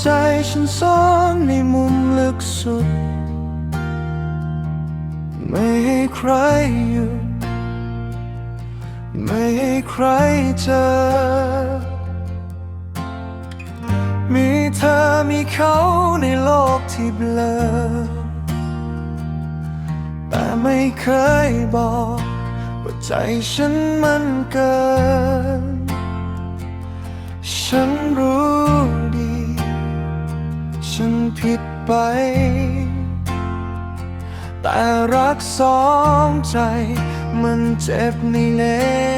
ใจฉันซ่อนในมุมลึกสุด ไม่ให้ใครอยู่ ไม่ให้ใครเจอ มีเธอมีเขาในโลกที่เบลอ แต่ไม่เคยบอก ว่าใจฉันมันเกิ ไป แต่รักสองใจมันเจ็บนี่เอง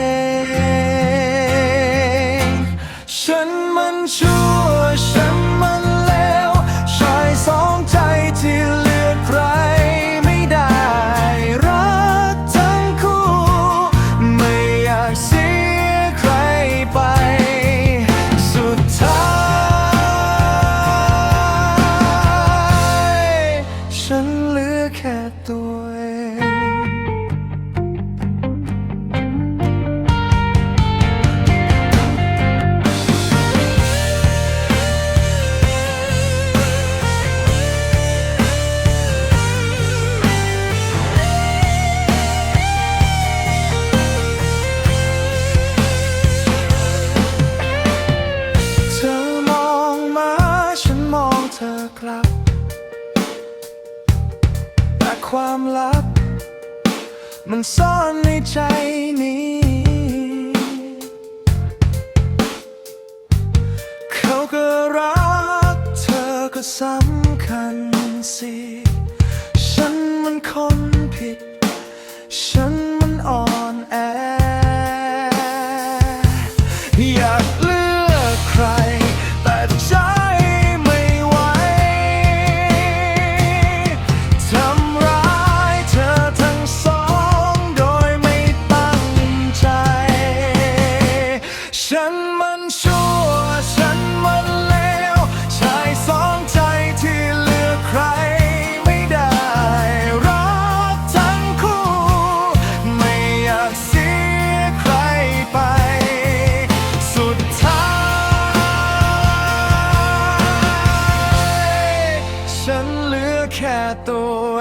ความลับ มันซ่อนในใจนี้ quieto